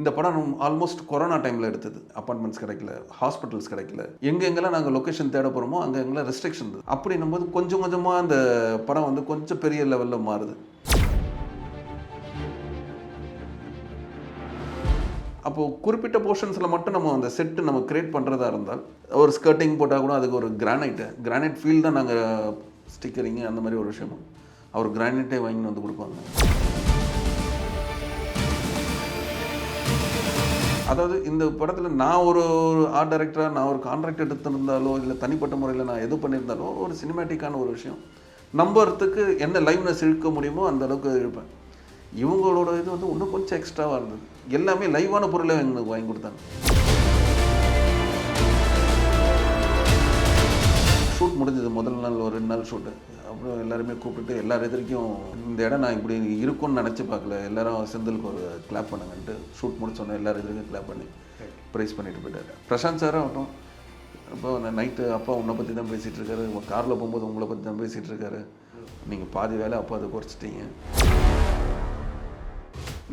இந்த படம் almost corona டைமில் எடுத்தது. அப்பார்ட்மெண்ட்ஸ் கிடைக்கல ஹாஸ்பிட்டல்ஸ் கிடைக்கல. எங்கெங்கெல்லாம் நாங்கள் லொக்கேஷன் தேட போகிறோமோ அங்கே எங்கெல்லாம் ரெஸ்ட்ரிக்ஷன் இருந்தது. அப்படின்னும் போது கொஞ்சம் கொஞ்சமாக அந்த படம் வந்து கொஞ்சம் பெரிய லெவலில் மாறுது. அப்போது குறிப்பிட்ட போர்ஷன்ஸில் மட்டும் நம்ம அந்த செட்டு நம்ம கிரியேட் பண்ணுறதா இருந்தால் ஒரு ஸ்கர்ட்டிங் போட்டால் கூட அதுக்கு ஒரு கிரானைட்டு கிரானைட் ஃபீல் தான் நாங்கள் ஸ்டிக்கரிங்கு அந்த மாதிரி ஒரு விஷயமும். அவர் கிரானைட்டே வாங்கி வந்து கொடுப்பாங்க. அதாவது இந்த படத்தில் நான் ஒரு ஆர்ட் டைரக்டராக நான் ஒரு கான்ட்ராக்ட் எடுத்திருந்தாலோ இல்லை தனிப்பட்ட முறையில் நான் எது பண்ணியிருந்தாலோ ஒரு சினிமேட்டிக்கான ஒரு விஷயம். நம்புறதுக்கு என்ன லைவ்னஸ் இழுக்க முடியுமோ அந்த அளவுக்கு இழுப்பேன். இவங்களோட இது வந்து இன்னும் கொஞ்சம் எக்ஸ்ட்ராவாக இருந்தது. எல்லாமே லைவான பொருளை எங்களுக்கு வாங்கி கொடுத்தாங்க. ஷூட் முடிஞ்சது. முதல் நாள் ஒரு ரெண்டு நாள் ஷூட்டு அப்புறம் எல்லாருமே கூப்பிட்டு எல்லார் எதிர்க்கும் இந்த இடம் நான் இப்படி இருக்கும்னு நினச்சி பார்க்கல. எல்லாரும் செந்திலுக்கு ஒரு கிளாப் பண்ணுங்கன்ட்டு ஷூட் முடிச்சோன்னே எல்லார் எதிர்க்கும் கிளாப் பண்ணி ப்ரைஸ் பண்ணிட்டு போயிட்டாரு. பிரசாந்த் சாரும் ஆகட்டும் இப்போ நைட்டு அப்பா உன்னை பற்றி தான் பேசிகிட்டு இருக்காரு. உங்கள் காரில் போகும்போது உங்களை பற்றி தான் பேசிகிட்டு இருக்காரு. நீங்கள் பாதி வேலை அப்பா அதை குறைச்சிட்டீங்க.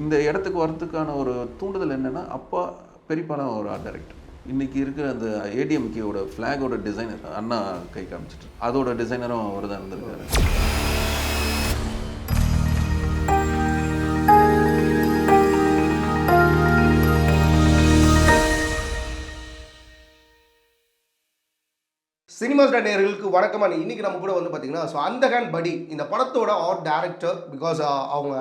இந்த இடத்துக்கு வரத்துக்கான ஒரு தூண்டுதல் என்னென்னா அப்பா பெரியப்பாலாம் ஒரு ஆர்ட் டைரக்டர் இன்றைக்கி இருக்கிற அந்த ஏடிஎம்கேவோட ஃப்ளாகோட டிசைனர் அண்ணா கை காமிச்சிட்டு அதோட டிசைனரும் அவர் தான் இருந்திருக்காரு. சினிமா ஸ்டார் நேர்களுக்கு வணக்கமான இன்னைக்கு நம்ம கூட வந்து பார்த்தீங்கன்னா ஸோ அந்த ஹேண்ட் படி இந்த படத்தோட ஆர்ட் டைரக்டர் பிகாஸ் அவங்க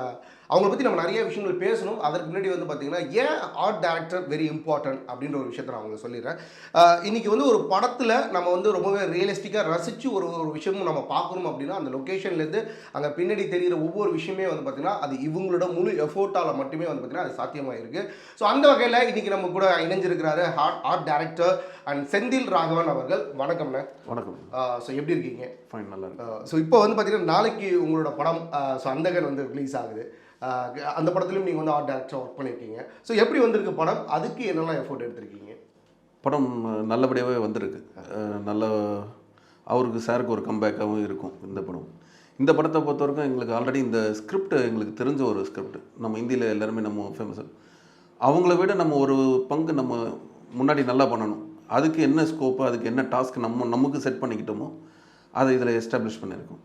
அவங்கள பற்றி நம்ம நிறைய விஷயங்கள் பேசணும். அதற்கு முன்னாடி வந்து பார்த்தீங்கன்னா ஏன் ஆர்ட் டைரக்டர் வெரி இம்பார்ட்டன்ட் அப்படின்ற ஒரு விஷயத்தை நான் உங்களுக்கு சொல்லிடுறேன். ஆஹ் இன்னைக்கு வந்து ஒரு படத்தில் நம்ம வந்து ரொம்பவே ரியலிஸ்டிக்காக ரசித்து ஒரு ஒரு விஷயமும் நம்ம பார்க்கணும் அப்படின்னா அந்த லொக்கேஷன்லேருந்து அங்கே பின்னாடி தெரிகிற ஒவ்வொரு விஷயமே வந்து பார்த்தீங்கன்னா அது இவங்களோட முழு எஃபோர்ட்டால் மட்டுமே வந்து பார்த்தீங்கன்னா அது சாத்தியமாக இருக்குது ஸோ அந்த வகையில் இன்னைக்கு நம்ம கூட இணைஞ்சிருக்கிறாரு art art director and Senthil Raghavan அவர்கள். வணக்கம்ண்ணே. வணக்கம். ஸோ எப்படி இருக்கீங்க? ஃபைன் நல்லா ஸோ இப்போ வந்து பார்த்தீங்கன்னா நாளைக்கு உங்களோட படம் ஸோ அந்தகன் வந்து ரிலீஸ் ஆகுது. அந்த படத்துலையும் நீங்கள் வந்து ஆர்ட் டேரக்டராக ஒர்க் பண்ணியிருக்கீங்க ஸோ எப்படி வந்திருக்கு படம்? அதுக்கு என்னெல்லாம் எஃபோர்ட் எடுத்திருக்கீங்க? படம் நல்லபடியாகவே வந்திருக்கு. நல்ல அவருக்கு சாருக்கு ஒரு கம்பேக்காகவும் இருக்கும் இந்த படம். இந்த படத்தை பொறுத்த வரைக்கும் எங்களுக்கு ஆல்ரெடி இந்த ஸ்கிரிப்ட் எங்களுக்கு தெரிஞ்ச ஒரு ஸ்கிரிப்ட் நம்ம இந்தியில் எல்லாருமே நம்ம ஃபேமஸ் அவங்கள விட நம்ம ஒரு பங்கு நம்ம முன்னாடி நல்லா பண்ணணும். அதுக்கு என்ன ஸ்கோப்பு அதுக்கு என்ன டாஸ்க் நம்ம நமக்கு செட் பண்ணிக்கிட்டோமோ அதை இதில் எஸ்டாப்ளிஷ் பண்ணியிருக்கோம்.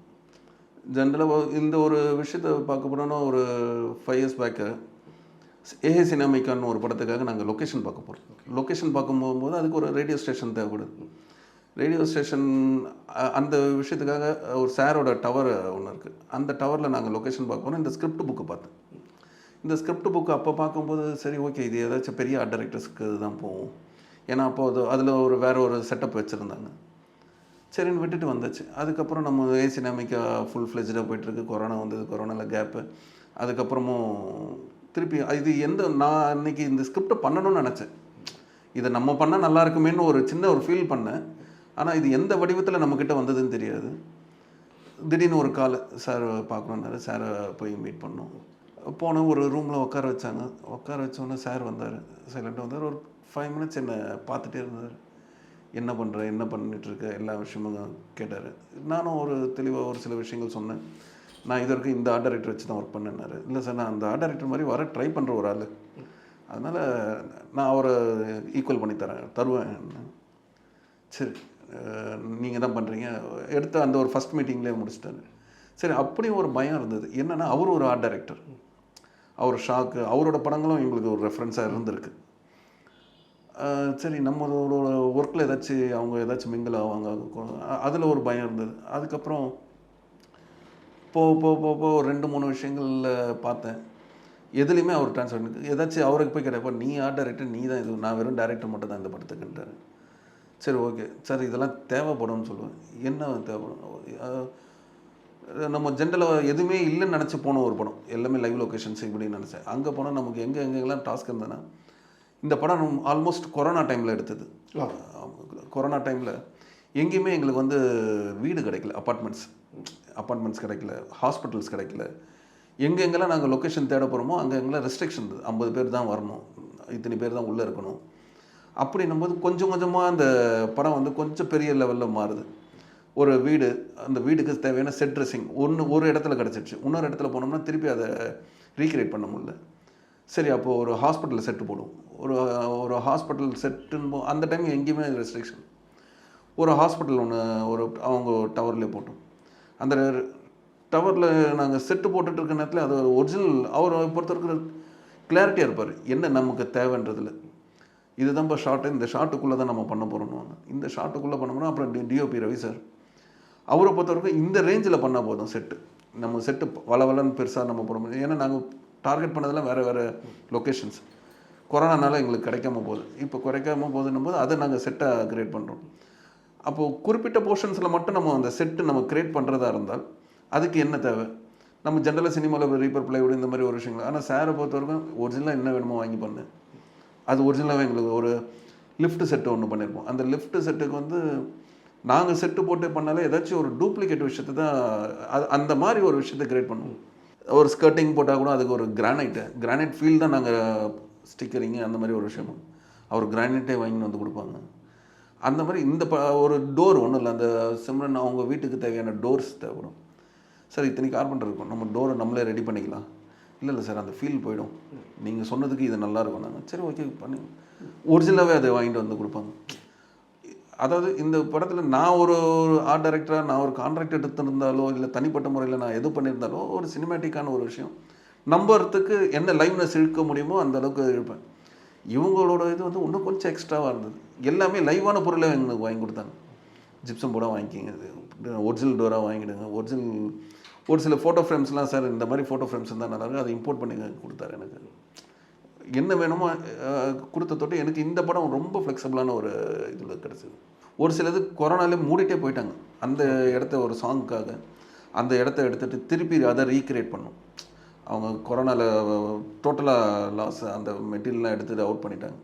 ஜென்ரலாக இந்த ஒரு விஷயத்தை பார்க்க போனோன்னா ஒரு ஃபைவ் இயர்ஸ் பேக்கு ஏஹே சினிமிக்கான்னு ஒரு படத்துக்காக நாங்கள் லொக்கேஷன் பார்க்க போகிறோம் லொக்கேஷன் பார்க்க போகும்போது அதுக்கு ஒரு ரேடியோ ஸ்டேஷன் தேவைப்படுது. ரேடியோ ஸ்டேஷன் அந்த விஷயத்துக்காக ஒரு சாரோட டவர் ஒன்று இருக்குது அந்த டவரில் நாங்கள் லொக்கேஷன் பார்க்க போனோம் இந்த ஸ்கிரிப்ட் புக்கு பார்த்தேன். இந்த ஸ்கிரிப்ட் புக்கு அப்போ பார்க்கும்போது சரி ஓகே இது ஏதாச்சும் பெரிய ஆர்ட் டைரக்டர்ஸ்க்கு தான் போகும். ஏன்னா அப்போ அது அதில் ஒரு வேற ஒரு செட்டப் வச்சுருந்தாங்க. சரின்னு விட்டுட்டு வந்தாச்சு. அதுக்கப்புறம் நம்ம ஏசி சினாமிக்கா ஃபுல் ஃப்ளெஜ்டாக போயிட்டுருக்கு. கொரோனா வந்தது கொரோனாவில் கேப்பு அதுக்கப்புறமும் திருப்பி இது எந்த நான் அன்னைக்கு இந்த ஸ்கிரிப்டை பண்ணணும்னு நினச்சேன். இதை நம்ம பண்ணால் நல்லா இருக்குமேன்னு ஒரு சின்ன ஒரு ஃபீல் பண்ணேன். ஆனால் இது எந்த வடிவத்தில் நம்மக்கிட்ட வந்ததுன்னு தெரியாது. திடீர்னு ஒரு கால் சார் பார்க்கணுன்னாரு சாரை போய் மீட் பண்ணோம். போனோம். ஒரு ரூமில் உட்கார வச்சாங்க. உட்கார வச்சோன்னே சார் வந்தார். சைலண்ட்டாக வந்தார். ஒரு ஃபைவ் மினிட்ஸ் என்னை பார்த்துட்டே இருந்தார். என்ன பண்ணுற என்ன பண்ணிட்டு இருக்க எல்லா விஷயமும் கேட்டார். நானும் ஒரு தெளிவாக ஒரு சில விஷயங்கள் சொன்னேன். நான் இது வரைக்கும் இந்த ஆர்ட் டைரக்டர் வச்சு தான் ஒர்க் பண்ணேன்னாரு. இல்லை சார் நான் அந்த ஆர்ட் டைரக்டர் மாதிரி வர ட்ரை பண்ணுற ஒரு ஆள். அதனால் நான் அவரை ஈக்குவல் பண்ணி தரேன் தருவேன். சரி நீங்கள் தான் பண்ணுறீங்க எடுத்த அந்த ஒரு ஃபஸ்ட் மீட்டிங்லேயே முடிச்சிட்டாரு. சரி அப்படியும் ஒரு பயம் இருந்தது. என்னென்னா அவர் ஒரு ஆர்ட் டைரக்டர் அவர் ஷாக்கு அவரோட படங்களும் எங்களுக்கு ஒரு ரெஃபரன்ஸாக இருந்திருக்கு. சரி நம்மளோட ஒர்க்கில் ஏதாச்சும் அவங்க ஏதாச்சும் மிங்கில் ஆவாங்க. அதில் ஒரு பயம் இருந்தது. அதுக்கப்புறம் போ போ போ போ ஒரு ரெண்டு மூணு விஷயங்களில் பார்த்தேன். எதுலேயுமே அவர் ட்ரான்ஸ்ஃபர் ஏதாச்சும் அவருக்கு போய் கேட்டப்போ நீ ஆர்ட் டேரக்டர் நீ தான் இது நான் வெறும் டேரக்டர் மட்டும் தான் இந்த படத்துக்குன்றாரு சரி ஓகே சார் இதெல்லாம் தேவைப்படும்னு சொல்லுவேன். என்ன தேவைப்படும்? நம்ம ஜென்ரலாக எதுவுமே இல்லைன்னு நினச்சி போன ஒரு படம். எல்லாமே லைவ் லொக்கேஷன்ஸ் இப்படின்னு நினச்சேன். அங்கே போனால் நமக்கு எங்கே எங்கெங்கெல்லாம் டாஸ்க் இருந்ததுன்னா இந்த படம் ஆல்மோஸ்ட் கொரோனா டைமில் எடுத்தது. கொரோனா டைமில் எங்கேயுமே எங்களுக்கு வந்து வீடு கிடைக்கல அப்பார்ட்மெண்ட்ஸ் அப்பார்ட்மெண்ட்ஸ் கிடைக்கல ஹாஸ்பிட்டல்ஸ் கிடைக்கல. எங்கெங்கெல்லாம் நாங்கள் லொக்கேஷன் தேட போகிறோமோ அங்கே எங்கெல்லாம் ரெஸ்ட்ரிக்ஷன் இருந்தது. ஐம்பது பேர் தான் வரணும். இத்தனை பேர் தான் உள்ளே இருக்கணும். அப்படின்னும் போது கொஞ்சம் கொஞ்சமாக அந்த படம் வந்து கொஞ்சம் பெரிய லெவலில் மாறுது. ஒரு வீடு அந்த வீடுக்கு தேவையான செட் ட்ரெஸ்ஸிங் ஒன்று ஒரு இடத்துல கிடச்சிருச்சு. இன்னொரு இடத்துல போனோம்னா திருப்பி அதை ரீக்ரியேட் பண்ண முடியல. சரி அப்போது ஒரு ஹாஸ்பிட்டல் செட்டு போடுவோம். ஒரு ஒரு ஹாஸ்பிட்டல் செட்டுன்னு போ அந்த டைம் எங்கேயுமே ரெஸ்ட்ரிக்ஷன் ஒரு ஹாஸ்பிட்டல் ஒன்று ஒரு அவங்க டவர்லேயே போட்டோம். அந்த டவரில் நாங்கள் செட்டு போட்டுட்டு இருக்க நேரத்தில் அது ஒரிஜினல் அவரை பொறுத்தவரைக்கும் கிளாரிட்டியாக இருப்பார். என்ன நமக்கு தேவைன்றதில். இதுதான்ப்பா ஷார்ட்டு இந்த ஷார்ட்டுக்குள்ளே தான் நம்ம பண்ண போகிறோம்னு இந்த ஷார்ட்டுக்குள்ளே பண்ணோம்னா அப்புறம் டி டிஓபி ரவி சார் அவரை பொறுத்தவரைக்கும் இந்த ரேஞ்சில் பண்ணால் போதும் செட்டு நம்ம செட்டு வளவலன்னு பெருசாக நம்ம போட முடியும் ஏன்னா நாங்கள் டார்கெட் பண்ணதெல்லாம் வேறு வேறு லொக்கேஷன்ஸ் கொரோனானால எங்களுக்கு கிடைக்காம போகுது. இப்போ குறைக்காம போகுதுன்னும் போது அதை நாங்கள் செட்டாக கிரியேட் பண்ணுறோம் அப்போது குறிப்பிட்ட போர்ஷன்ஸில் மட்டும் நம்ம அந்த செட்டு நம்ம கிரியேட் பண்ணுறதா இருந்தால் அதுக்கு என்ன தேவை? நம்ம ஜென்ரலாக சினிமாவில் ரீப்பர் பிளைவுட் இந்த மாதிரி ஒரு விஷயங்கள். ஆனால் சாரை பொறுத்தவரைக்கும் ஒரிஜினலாக என்ன வேணுமோ வாங்கி பண்ணு. அது ஒரிஜினலாகவே எங்களுக்கு ஒரு லிஃப்ட் செட்டு ஒன்று பண்ணியிருப்போம் அந்த லிஃப்ட் செட்டுக்கு வந்து நாங்கள் செட்டு போட்டு பண்ணாலே ஏதாச்சும் ஒரு டூப்ளிகேட் விஷயத்தை தான் அது அந்த மாதிரி ஒரு விஷயத்தை கிரியேட் பண்ணுவோம். ஒரு ஸ்கர்ட்டிங் போட்டால் கூட அதுக்கு ஒரு கிரானைட்டு கிரானைட் ஃபீல் தான் நாங்கள் ஸ்டிக்கரிங்கு அந்த மாதிரி ஒரு விஷயம் அவர் கிரானைட்டே வாங்கின்னு வந்து கொடுப்பாங்க. அந்த மாதிரி இந்த ப ஒரு டோர் ஒன்றும் இல்லை. அந்த சிம்ரன் அவங்க வீட்டுக்கு தேவையான டோர்ஸ் தேவைப்படும். சார் இத்தனை கார்பெண்டர் இருக்கும். நம்ம டோரை நம்மளே ரெடி பண்ணிக்கலாம். இல்லை இல்லை சார் அந்த ஃபீல் போயிடும். நீங்கள் சொன்னதுக்கு இது நல்லா இருக்கும். நாங்கள் சரி ஓகே பண்ணி. ஒரிஜினலாகவே அதை வாங்கிட்டு வந்து கொடுப்பாங்க. அதாவது இந்த படத்தில் நான் ஒரு ஒரு ஆர்ட் டைரக்டராக நான் ஒரு கான்ட்ராக்ட் எடுத்திருந்தாலோ இல்லை தனிப்பட்ட முறையில் நான் எது பண்ணியிருந்தாலோ ஒரு சினிமேட்டிக்கான ஒரு விஷயம். நம்புறதுக்கு என்ன லைவ்னஸ் இழுக்க முடியுமோ அந்த அளவுக்கு இழுப்பேன். இவங்களோட இது வந்து இன்னும் கொஞ்சம் எக்ஸ்ட்ராவாக இருந்தது. எல்லாமே லைவான பொருளை எங்களுக்கு வாங்கி கொடுத்தாங்க. ஜிப்சம் போர்டாக வாங்கிக்கிங்க ஒரிஜினல் டோராக வாங்கிடுங்க ஒரிஜினல் ஒரு சில ஃபோட்டோ ஃப்ரேம்ஸ்லாம் சார் இந்த மாதிரி ஃபோட்டோ ஃப்ரேம்ஸ் இருந்தால் நல்லா அதை இம்போர்ட் பண்ணி கொடுத்தாரு எனக்கு. என்ன வேணுமோ கொடுத்த தொட்டு எனக்கு இந்த படம் ரொம்ப ஃப்ளெக்சிபிளான ஒரு இதில் கிடச்சிது. ஒரு சிலது கொரோனாலே மூடிட்டே போயிட்டாங்க. அந்த இடத்த ஒரு சாங்க்காக அந்த இடத்த எடுத்துட்டு திருப்பி அதை ரீக்ரியேட் பண்ணும். அவங்க கொரோனாவில் டோட்டலாக லாஸ் அந்த மெட்டீரியல்லாம் எடுத்துட்டு அவுட் பண்ணிட்டாங்க.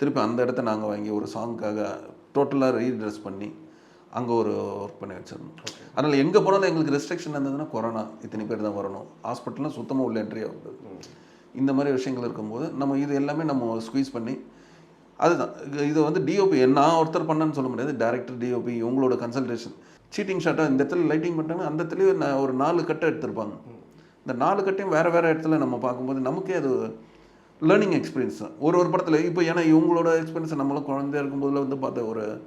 திருப்பி அந்த இடத்த நாங்கள் வாங்கி ஒரு சாங்க்காக டோட்டலாக ரீட்ரெஸ் பண்ணி அங்கே ஒரு ஒர்க் பண்ணி வச்சிருந்தோம். அதனால் எங்கே போனாலும் எங்களுக்கு ரெஸ்ட்ரிக்ஷன் இருந்ததுன்னா கொரோனா இத்தனை பேர் தான் வரணும். ஹாஸ்பிட்டல்லாம் சுத்தமாக உள்ள என்ட்ரி ஆகுது. இந்த மாதிரி விஷயங்கள் இருக்கும்போது நம்ம இது எல்லாமே நம்ம ஸ்குவீஸ் பண்ணி அதுதான். இது- இது வந்து டிஓபி நான் ஒருத்தர் பண்ணேன்னு சொல்ல முடியாது. டேரக்டர் டிஓபி இவங்களோட கன்சல்டேஷன் சீட்டிங் ஷாட்டாக இந்த இடத்துல லைட்டிங் பண்ணிட்டாங்க அந்த இடத்துலயே நான் ஒரு நாலு கட்டை எடுத்திருப்பாங்க. இந்த நாலு கட்டையும் வேறு வேறு இடத்துல நம்ம பார்க்கும்போது நமக்கே அது லேர்னிங் எக்ஸ்பீரியன்ஸ் தான். ஒரு ஒரு படத்தில் இப்போ ஏன்னா இவங்களோட எக்ஸ்பீரியன்ஸ் நம்மளும் குழந்தையா இருக்கும்போதுல வந்து பார்த்த ஒரு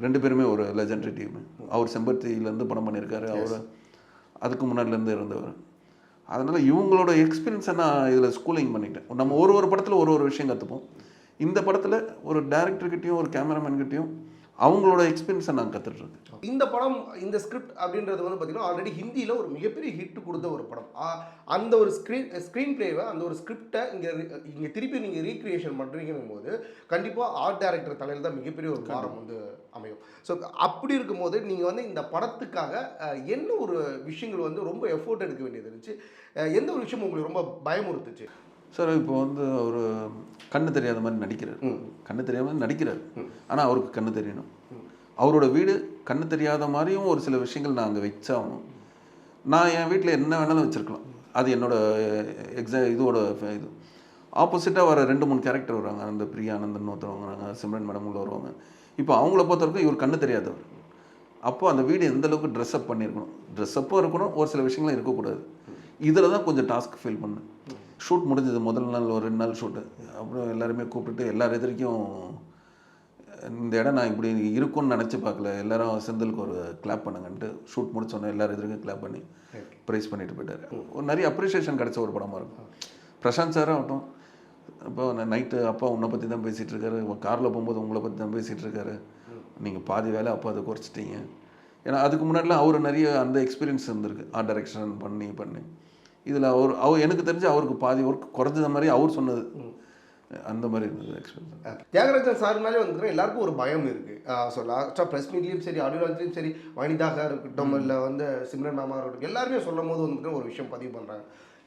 ரெண்டு பேருமே ஒரு லெஜெண்டரி டீம் அவர் செம்பருத்தியிலேருந்து படம் பண்ணியிருக்காரு. அவர் அதுக்கு முன்னாடிலேருந்து இருந்தவர். அதனால் இவங்களோட எக்ஸ்பீரியன்ஸை நான் இதில் ஸ்கூலிங் பண்ணிட்டேன். நம்ம ஒரு ஒரு படத்தில் ஒரு ஒரு விஷயம் கற்றுப்போம் இந்த படத்தில் ஒரு டேரக்டர்கிட்டையும் ஒரு கேமராமேன்கிட்டையும் அவங்களோட எக்ஸ்பீரியன்ஸை நான் கற்றுட்ருக்கேன் இந்த படம் இந்த ஸ்கிரிப்ட் அப்படின்றது வந்து பார்த்தீங்கன்னா ஆல்ரெடி ஹிந்தியில் ஒரு மிகப்பெரிய ஹிட் கொடுத்த ஒரு படம். அந்த ஒரு ஸ்க்ரீன் ஸ்க்ரீன் பிளேவை அந்த ஒரு ஸ்கிரிப்டை இங்கே இங்கே திருப்பி நீங்கள் ரீக்ரியேஷன் பண்ணுறீங்கும் போது கண்டிப்பாக ஆர்ட் டைரக்டர் தலையில் தான் மிகப்பெரிய ஒரு பாரம் வந்து அமையும். ஸோ அப்படி இருக்கும்போது நீங்கள் வந்து இந்த படத்துக்காக என்ன ஒரு விஷயங்கள் வந்து ரொம்ப எஃபோர்ட் எடுக்க வேண்டியது இருந்துச்சு? எந்த ஒரு விஷயம் உங்களுக்கு ரொம்ப பயமுறுத்துச்சு? சார் இப்போ வந்து அவர் கண்ணு தெரியாத மாதிரி நடிக்கிறார். கண்ணு தெரியாத மாதிரி நடிக்கிறார். ஆனால் அவருக்கு கண்ணு தெரியணும். அவரோட வீடு கண்ணு தெரியாத மாதிரியும் ஒரு சில விஷயங்கள் நான் அங்கே வச்சாகணும். நான் என் வீட்டில் என்ன வேணாலும் வச்சுருக்கலாம். அது என்னோட எக்ஸா இதோட இது. ஆப்போசிட்டாக வர ரெண்டு மூணு கேரக்டர் வராங்க அந்த பிரியானந்தன் ஒருத்தவங்க வராங்க சிம்ரன் மேடம் உள்ள வருவாங்க. இப்போ அவங்கள பொறுத்த வரைக்கும் இவர் கண்ணு தெரியாதவர். அப்போ அந்த வீடு எந்த அளவுக்கு ட்ரெஸ்அப் பண்ணியிருக்கணும்? ட்ரெஸ்அப்பும் இருக்கணும். ஒரு சில விஷயங்களும் இருக்கக்கூடாது. இதில் தான் கொஞ்சம் டாஸ்க் ஃபீல் பண்ணேன். ஷூட் முடிஞ்சது. முதல் நாள் ஒரு ரெண்டு நாள் ஷூட்டு. அப்புறம் எல்லாருமே கூப்பிட்டுட்டு எல்லார் எதிர்க்கும் இந்த இடம் நான் இப்படி இருக்கும்னு நினச்சி பார்க்கல. எல்லாரும் செந்திலுக்கு ஒரு கிளாப் பண்ணுங்கன்ட்டு ஷூட் முடிச்சோன்னே எல்லார் எதிர்க்கும் கிளாப் பண்ணி ப்ரைஸ் பண்ணிட்டு போயிட்டாரு. ஒரு நிறைய அப்ரிஷியேஷன் கிடைச்ச ஒரு படமாக இருக்கும். பிரசாந்த் சார் ஆகட்டும். இப்போ நைட்டு அப்பா உன்னை பற்றி தான் பேசிகிட்டு இருக்காரு. காரில் போகும்போது உங்களை பற்றி தான் பேசிகிட்டு இருக்காரு. நீங்கள் பாதி வேலை அப்பா அதை குறைச்சிட்டீங்க. ஏன்னா அதுக்கு முன்னாடிலாம் அவர் நிறைய அந்த எக்ஸ்பீரியன்ஸ் இருந்திருக்கு. ஆர்ட் டைரக்ஷன் பண்ணி பண்ணி. இதில் அவர் அவர் எனக்கு தெரிஞ்சு அவருக்கு பாதி ஒர்க் குறைஞ்சத மாதிரி அவர் சொன்னது. அந்த மாதிரி இருந்தது எக்ஸ்பீரியன்ஸ் தியாகராஜன் சார்னாலே வந்து எல்லாருக்கும் ஒரு பயம் இருக்கு. ஸோ லாஸ்ட்டாக ப்ரெஸ் மீட்லேயும் சரி ஆடியோ லான்ச்லேயும் சரி வனிதாக இருக்கட்டும் இல்லை வந்து சிம்ரன் மாமா இருக்கட்டும் எல்லாருமே சொல்லும் போது வந்துட்டு ஒரு விஷயம் பதிவு பண்ணுறாங்க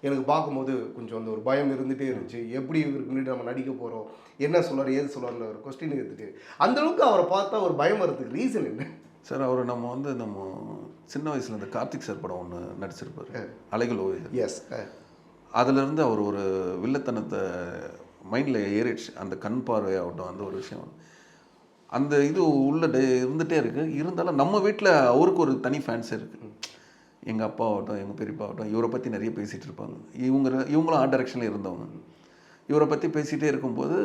எனக்கு பார்க்கும்போது கொஞ்சம் அந்த ஒரு பயம் இருந்துகிட்டே இருந்துச்சு. எப்படி இவருக்கு நம்ம நடிக்க போகிறோம் என்ன சொல்றாரு ஏது சொல்றாருன்ற ஒரு கொஸ்டின் இருந்துட்டு அந்த அளவுக்கு அவரை பார்த்தா ஒரு பயம் வரதுக்கு ரீசன் என்ன? சார் அவர் நம்ம வந்து நம்ம சின்ன வயசில் இந்த கார்த்திக் சார் படம் ஒன்று நடிச்சிருப்பாரு. அலைகள் ஓவியர் எஸ் அதுலேருந்து அவர் ஒரு வில்லத்தனத்தை மைண்டில் ஏறிடுச்சு. அந்த கண் பார்வையாகட்டும் அந்த ஒரு விஷயம். அந்த இது உள்ள இருந்துகிட்டே இருக்குது இருந்தாலும் நம்ம வீட்டில் அவருக்கு ஒரு தனி ஃபேன்ஸ் இருக்குது எங்கள் அப்பா ஆகட்டும் எங்கள் பெரியப்பா ஆகட்டும் இவரை பற்றி நிறைய பேசிகிட்டு இருப்பாங்க. இவங்க இவங்களும் ஆர்ட் டைரக்ஷனில் இருந்தவங்க. இவரை பற்றி பேசிகிட்டே இருக்கும்போது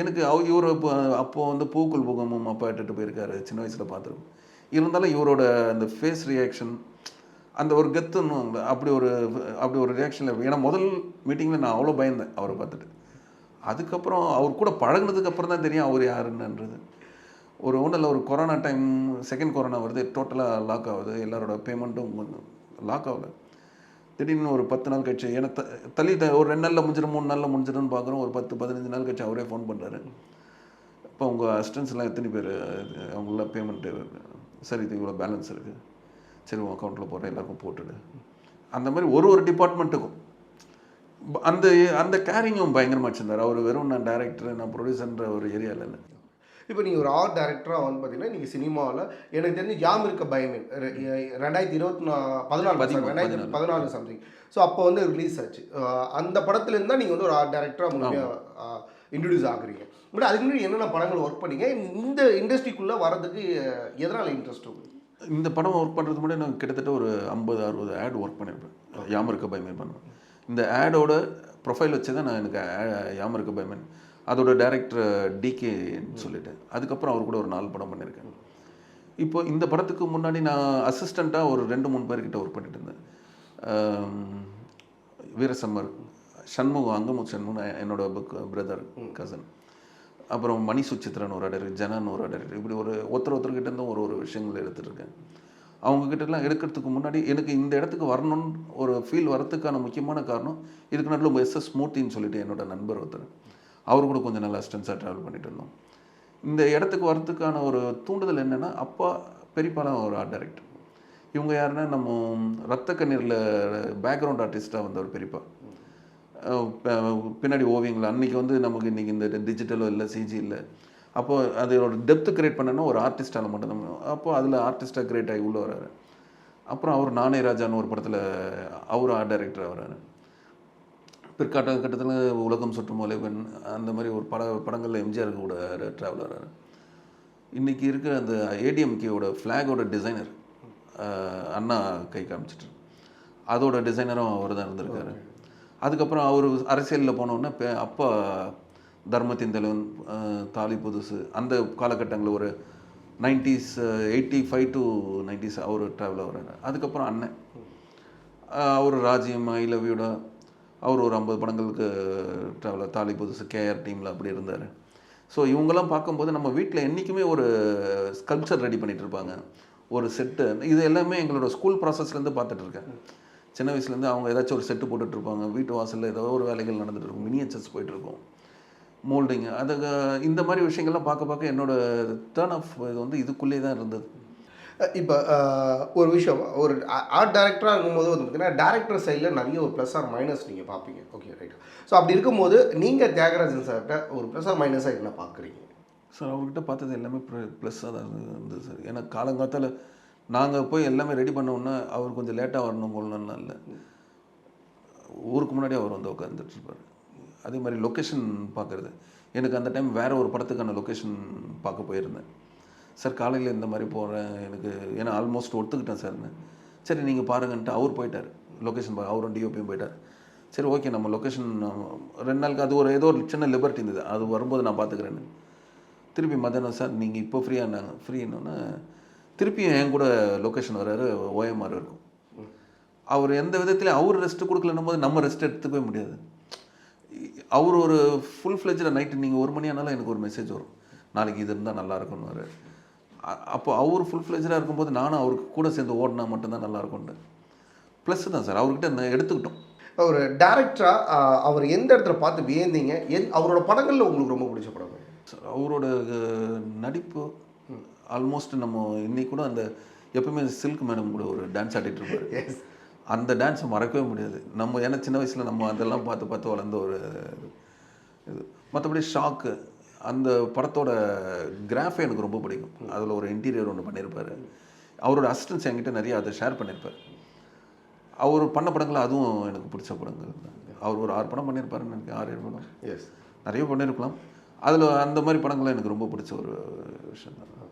எனக்கு அவ இவர் அப்போ வந்து பூக்குள் பூகமும் அப்பா இட்டுட்டு போயிருக்காரு. சின்ன வயசில் பார்த்துருக்கோம் இருந்தாலும் இவரோட அந்த ஃபேஸ் ரியாக்ஷன் அந்த ஒரு கெத்துன்னு அப்படி ஒரு அப்படி ஒரு ரியாக்ஷனில் ஏன்னா முதல் மீட்டிங்கில் நான் அவ்வளோ பயந்தேன் அவரை பார்த்துட்டு. அதுக்கப்புறம் அவர் கூட பழகினதுக்கப்புறம் தான் தெரியும் அவர் யாருன்னுன்றது. ஒரு ஒன்றும் இல்லை ஒரு கொரோனா டைம் செகண்ட் கொரோனா வருது டோட்டலாக லாக் ஆகுது எல்லாரோட பேமெண்ட்டும் லாக் ஆகலை. திடீர்னு ஒரு பத்து நாள் கழிச்சு ஏன்னா த தள்ளி த- ஒரு ரெண்டு நாளில் முடிஞ்சிடும் மூணு நாளில் முடிஞ்சிடும்னு பார்க்குறோம் ஒரு பத்து பதினஞ்சு நாள் கழிச்சு அவரே ஃபோன் பண்ணுறாரு இப்போ உங்கள் அசிஸ்டன்ஸ்லாம் எத்தனை பேர் அவங்களாம் பேமெண்ட்டு சரி இது இவ்வளோ பேலன்ஸ் இருக்குது சரி உன் அக்கௌண்ட்டில் போடுறேன் எல்லாருக்கும் போட்டுடு. அந்த மாதிரி ஒரு ஒரு டிபார்ட்மெண்ட்டுக்கும் அந்த அந்த கேரிங்கும் பயங்கரமாக வச்சிருந்தார். அவர் வெறும் நான் டைரக்டர் நான் ப்ரொடியூசர்ன்ற ஒரு ஏரியாவில் இல்லை. இப்போ நீங்கள் ஒரு ஆர்ட் டைரக்டராக வந்து பார்த்தீங்கன்னா நீங்கள் சினிமாவில் எனக்கு தெரிஞ்சு யாம் இருக்க எ- ரெண்டாயிரத்தி இருபத்தி நா பதினாலு ரெண்டாயிரத்தி பதினாலு. சம்திங் ஸோ அப்போ வந்து ரிலீஸ் ஆச்சு. அந்த படத்துலேருந்து தான் நீங்கள் வந்து ஒரு ஆர்ட் டைரக்டராக முழுமையாக இன்ட்ரடியூஸ் ஆகுறீங்க. பட் அதுக்கு முன்னாடி என்னென்ன படங்கள் ஒர்க் பண்ணீங்க? இந்த இண்டஸ்ட்ரிக்குள்ளே வரதுக்கு எதனால் இன்ட்ரெஸ்ட் உங்களுக்கு இந்த படம் ஒர்க் பண்ணுறதுக்கு முன்னாடி நான் கிட்டத்தட்ட ஒரு ஐம்பது அறுபது ஆட் ஒர்க் பண்ணியிருப்பேன் யாமருக்கு இருக்க பண்ணுவேன். இந்த ஆடோட ப்ரொஃபைல் வச்சு தான் நான் எனக்கு யாமருக்கு யாம அதோட டேரக்டர் டிகேன்னு சொல்லிட்டு அதுக்கப்புறம் அவர் கூட ஒரு நாலு படம் பண்ணியிருக்கேன் இப்போ இந்த படத்துக்கு முன்னாடி நான் அசிஸ்டண்ட்டாக ஒரு ரெண்டு மூணு பேர்கிட்ட ஒர்க் பண்ணிட்டு இருந்தேன். வீரசம்மர் சண்முகம் அங்கமுத் சண்முகம் என்னோட பிரதர் கசன் அப்புறம் மணி சுச்சித்ரன் ஒரு அடர் ஜனன் ஒரு அடர் இப்படி ஒரு ஒருத்தர் ஒருத்தர்கிட்ட இருந்தும் ஒரு ஒரு விஷயங்கள் எடுத்துருக்கேன் அவங்கக்கிட்டலாம் எடுக்கிறதுக்கு முன்னாடி எனக்கு இந்த இடத்துக்கு வரணும்னு ஒரு ஃபீல் வரதுக்கான முக்கியமான காரணம் இதுக்கு நடுவில் எஸ் எஸ் மூர்த்தின்னு சொல்லிட்டு என்னோட நண்பர் ஒருத்தர். அவர் கூட கொஞ்சம் நல்லா அஸ்டன்ஸாக ட்ராவல் பண்ணிட்டு இருந்தோம். இந்த இடத்துக்கு வரத்துக்கான ஒரு தூண்டுதல் என்னென்னா அப்பா பெரியப்பாலாம் ஒரு ஆர்ட் டைரக்டர் இவங்க யாருன்னா நம்ம ரத்த கண்ணீரில் பேக்ரவுண்ட் ஆர்டிஸ்ட்டாக வந்தவர் பெரியப்பா. பின்னாடி ஓவியங்கள். அன்னைக்கு வந்து நமக்கு இன்றைக்கி இந்த டிஜிட்டலோ இல்லை சிஜி இல்லை. அப்போது அதோட டெப்த் கிரியேட் பண்ணனா ஒரு ஆர்டிஸ்டால் மட்டும் தான் அப்போது அதில் ஆர்டிஸ்ட்டாக கிரியேட் ஆகி உள்ளே வராரு அப்புறம் அவர் நானே ராஜான்னு ஒரு படத்தில் அவர் ஆர்ட் டைரக்டர் வராரு பிற்காட்ட கட்டத்தில் உலகம் சுற்றும் உலகன் அந்த மாதிரி ஒரு பட படங்களில் எம்ஜிஆர் கூட ட்ராவல் வராரு இன்றைக்கி இருக்கிற அந்த ஏடிஎம்கேவோட ஃப்ளாகோட டிசைனர் அண்ணா கை காமிச்சிட்டு அதோட டிசைனரும் அவர் தான் இருந்திருக்காரு. அதுக்கப்புறம் அவர் அரசியலில் போனோன்னே அப்போ அப்பா தர்மத்தின் தலைவன் தாலி புதுசு அந்த காலகட்டங்களில் ஒரு nineties eighty five to nineties our travel வர்றாரு அதுக்கப்புறம் அண்ணன். அவர் ராஜ்யம் ஐ லவ் யூட அவர் ஒரு ஐம்பது படங்களுக்கு ட்ராவல் தாலி புதுசு கேஆர் டீமில் அப்படி இருந்தார். ஸோ இவங்கெல்லாம் பார்க்கும்போது நம்ம வீட்டில் என்றைக்குமே ஒரு ஸ்கல்ப்சர் ரெடி பண்ணிகிட்டு இருப்பாங்க. ஒரு செட்டு இது எல்லாமே எங்களோட ஸ்கூல் ப்ராசஸ்லேருந்து பார்த்துட்ருக்கேன் சின்ன வயசுலேருந்து அவங்க ஏதாச்சும் ஒரு செட்டு போட்டுட்டு இருப்பாங்க வீட்டு வாசலில் ஏதோ ஒரு வேலைகள் நடந்துட்டு இருக்கும் மினியேச்சர்ஸ் போயிட்டு இருக்கும் மோல்டிங். அது இந்த மாதிரி விஷயங்கள்லாம் பார்க்க பார்க்க என்னோட டேர்ன் ஆஃப் இது வந்து இதுக்குள்ளேயே தான் இருந்தது. இப்போ ஒரு விஷயம். ஒரு ஆர்ட் டைரக்டராக இருக்கும்போது வந்து பார்த்தீங்கன்னா டேரக்டர் சைடில் நிறைய ஒரு ப்ளஸ் ஆர் மைனஸ் நீங்கள் பார்ப்பீங்க. ஓகே ரைட் ஸோ அப்படி இருக்கும்போது நீங்கள் தியாகராஜன் சார்கிட்ட ஒரு ப்ளஸ் ஆர் மைனஸாக என்ன பார்க்குறீங்க? சார் அவர்கிட்ட பார்த்தது எல்லாமே ப்ளஸ்ஸாக தான் இருந்தது சார் ஏன்னா காலங்காத்தால் நாங்கள் போய் எல்லாமே ரெடி பண்ணோன்னா அவர் கொஞ்சம் லேட்டாக வரணும் கொள்ளணும்லாம் இல்லை. ஊருக்கு முன்னாடி அவர் வந்து உட்காந்துட்டு இருப்பார். அதே மாதிரி லொக்கேஷன் பார்க்குறது எனக்கு அந்த டைம் வேறு ஒரு படத்துக்கான லொக்கேஷன் பார்க்க போயிருந்தேன். சார் காலையில் இந்த மாதிரி போகிறேன் எனக்கு ஏன்னா ஆல்மோஸ்ட் ஒத்துக்கிட்டேன் சார்னு. சரி நீங்கள் பாருங்கன்ட்டு அவர் போயிட்டார். லொக்கேஷன் பா அவரும் டிஓபியும் போயிட்டார். சரி ஓகே நம்ம லொக்கேஷன் ரெண்டு நாளுக்கு அது ஒரு ஏதோ ஒரு சின்ன லிபர்ட்டி இருந்தது. அது வரும்போது நான் பார்த்துக்கிறேன்னு திருப்பி மதியானம் சார் நீங்கள் இப்போ ஃப்ரீயானாங்க ஃப்ரீன்னொன்னே திருப்பியும் என் கூட லொக்கேஷன் வர்றாரு ஓஎம்ஆர் இருக்கும். அவர் எந்த விதத்துலையும் அவர் ரெஸ்ட் கொடுக்கலன்னும் போது நம்ம ரெஸ்ட் எடுத்துக்கவே முடியாது. அவர் ஒரு ஃபுல் ஃப்ளெஜில் நைட்டு நீங்கள் ஒரு மணி ஆனாலும் எனக்கு ஒரு மெசேஜ் வரும். நாளைக்கு இது இருந்தால் நல்லா இருக்கும்னு அப்போ அவர் ஃபுல் ஃப்ளெஜாக இருக்கும்போது நானும் அவருக்கு கூட சேர்ந்து ஓடினா மட்டும்தான் நல்லா இருக்கும்ட்டு ப்ளஸ் தான் சார் அவர்கிட்ட நான் எடுத்துக்கிட்டோம். ஒரு டேரக்டராக அவர் எந்த இடத்துல பார்த்து வியந்தீங்க? எந் அவரோட படங்களில் உங்களுக்கு ரொம்ப பிடிச்ச படம் சார் அவரோட நடிப்பு ஆல்மோஸ்ட் நம்ம இன்னைக்கு கூட அந்த எப்பவுமே சில்க் மேடம் கூட ஒரு டான்ஸ் ஆடிட்டு இருப்பாரு. எஸ் அந்த டான்ஸை மறக்கவே முடியாது. நம்ம ஏன்னா சின்ன வயசில் நம்ம அதெல்லாம் பார்த்து பார்த்து வளர்ந்த ஒரு இது. மற்றபடி ஷாக்கு அந்த படத்தோட கிராஃபே எனக்கு ரொம்ப பிடிக்கும். அதில் ஒரு இன்டீரியர் ஒன்று பண்ணியிருப்பாரு அவரோட அசிஸ்டன்ஸ் என்கிட்ட நிறைய அதை ஷேர் பண்ணியிருப்பார் அவர் பண்ண படங்கள் அதுவும் எனக்கு பிடிச்ச படங்கள். அவர் ஒரு ஆறு படம் பண்ணியிருப்பாருன்னு எனக்கு ஆறு ஏழு படம் எஸ் நிறைய பண்ணியிருக்கலாம் அதில் அந்த மாதிரி படங்கள்லாம் எனக்கு ரொம்ப பிடிச்ச ஒரு விஷயம் தான்.